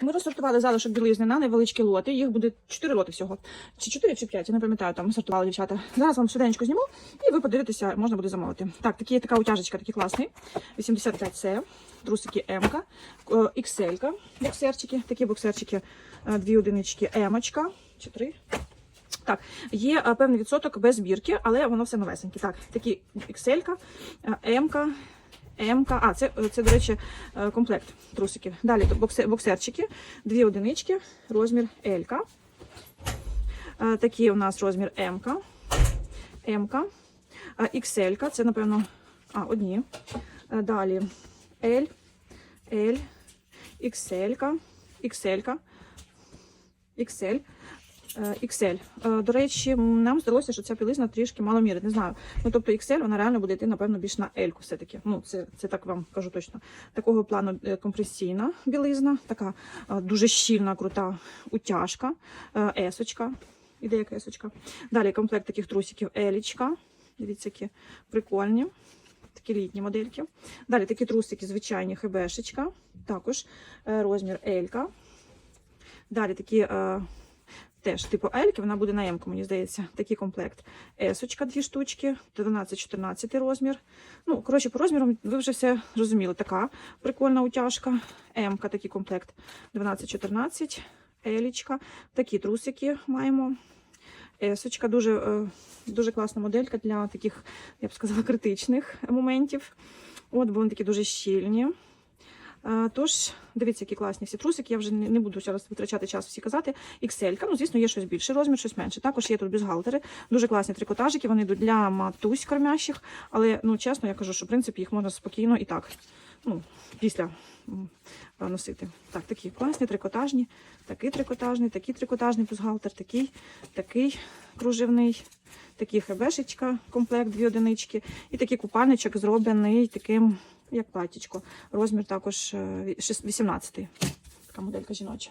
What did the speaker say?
Ми розсортували залишок білизни на невеличкі лоти. Їх буде 4 лоти всього. Чи 4, чи 5, я не пам'ятаю, там сортували дівчата. Зараз вам швиденько зніму і ви подивитеся, можна буде замовити. Так, такі, така утяжечка, такий класний. 85С, трусики М, XL, боксерчики, такі боксерчики, е, дві одинички М, чи три. Так, є е, певний відсоток без бірки, але воно все новесеньке. Так, такі XL, М, МК, а це, це, до речі, е, комплект трусиків. Далі боксерчики, дві одинички, розмір L. Е, у нас розмір МК, МК, XL, це, напевно, а, одні. Е, Далі L, L, XL, XL, XL. Е, XL. Е, До речі, нам здалося, що ця білизна трішки мало мірить. Не знаю. Ну, тобто XL, вона реально буде йти, напевно, більш на L все-таки. Ну, це, це так вам кажу точно. Такого плану е, компресійна білизна, така дуже щільна, крута утяжка, есочка. Іде як есочка. Далі комплект таких трусиків елічка. Дивіться, які прикольні. Такі літні модельки. Далі такі трусики, звичайні хебешечка. Також розмір Елька. Далі такі теж типу Ельки, вона буде на М, мені здається. Такий комплект. Есочка, дві штучки, 12-14 розмір. Ну, коротше, по розмірам ви вже все розуміли. Така прикольна утяжка. М-ка такий комплект 12-14. Елічка. Такі трусики маємо. Есочка дуже, е, дуже класна моделька для таких, я б сказала, критичних моментів. От, бо вони такі дуже щільні. Е, Тож, дивіться, які класні всі трусики. Я вже не буду зараз витрачати час всі казати. XL, ну, звісно, є щось більше розмір, щось менше. Також є тут бюстгальтери, дуже класні трикотажики. Вони йдуть для матусь кормящих. Але ну, чесно, я кажу, що в принципі їх можна спокійно і так. Ну, після е, носити. Так, такі класні, трикотажні, такий трикотажний, такий трикотажний бюстгальтер, такий, такий кружевний, такий хебешечка, комплект, дві одинички, і такий купальничок зроблений таким, як платічко. Розмір також е, ві- 18 Така моделька жіноча.